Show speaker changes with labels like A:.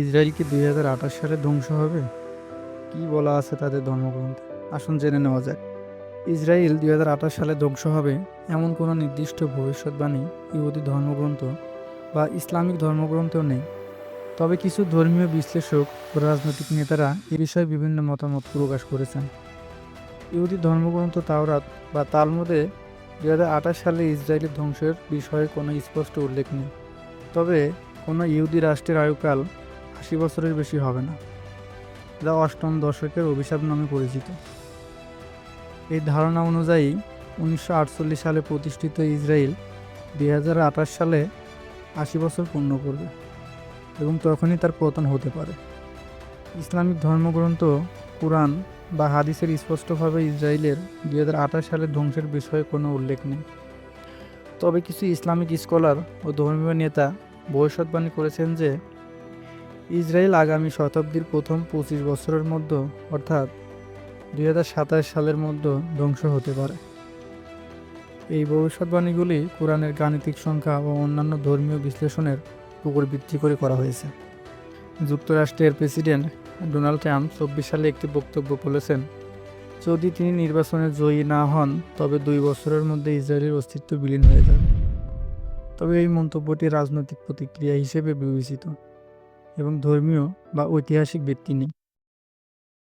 A: Israel কি দুই হাজার আঠাশ সালে ধ্বংস হবে? কি বলা আছে তাদের ধর্মগ্রন্থে? আসুন জেনে নেওয়া যাক। ইসরায়েল দুই হাজার আঠাশ সালে ধ্বংস হবে এমন কোনো নির্দিষ্ট ভবিষ্যৎবাণী ইহুদি ধর্মগ্রন্থ বা ইসলামিক ধর্মগ্রন্থেও নেই। তবে কিছু ধর্মীয় বিশ্লেষক ও রাজনৈতিক নেতারা এ বিষয়ে বিভিন্ন মতামত প্রকাশ করেছেন। ইহুদি ধর্মগ্রন্থ তাওরাত বা তালমুদে দুই হাজার আঠাশ সালে ইসরায়েলের ধ্বংসের বিষয়ে কোনো স্পষ্ট উল্লেখ নেই। তবে কোনো ইহুদি রাষ্ট্রের আয়ুকাল আশি বছরের বেশি হবে না। যা অষ্টম দশকের অভিশাপ নামে পরিচিত। এই ধারণা অনুযায়ী উনিশশো আটচল্লিশ সালে প্রতিষ্ঠিত ইসরায়েল দুই হাজার আঠাশ সালে আশি বছর পূর্ণ করবে এবং তখনই তার পতন হতে পারে। ইসলামিক ধর্মগ্রন্থ, কোরআন বা হাদিসের স্পষ্টভাবে ইসরায়েলের দুই হাজার আঠাশ সালের ধ্বংসের বিষয়ে কোনো উল্লেখ নেই। তবে কিছু ইসলামিক স্কলার ও ধর্মীয় নেতা ভবিষ্যৎবাণী করেছেন যে ইসরায়েল আগামী শতাব্দীর প্রথম পঁচিশ বছরের মধ্যে, অর্থাৎ দুই হাজার সাতাশ সালের মধ্যে ধ্বংস হতে পারে। এই ভবিষ্যৎবাণীগুলি কোরআনের গাণিতিক সংখ্যা ও অন্যান্য ধর্মীয় বিশ্লেষণের উপর ভিত্তি করে করা হয়েছে। যুক্তরাষ্ট্রের প্রেসিডেন্ট ডোনাল্ড ট্রাম্প চব্বিশ সালে একটি বক্তব্য বলেছেন, যদি তিনি নির্বাচনে জয়ী না হন, তবে দুই বছরের মধ্যে ইসরায়েলের অস্তিত্ব বিলীন হয়ে যাবে। তবে এই মন্তব্যটি রাজনৈতিক প্রতিক্রিয়া হিসেবে বিবেচিত। এবং ধর্মীয় বা ঐতিহাসিক ভিত্তি নেই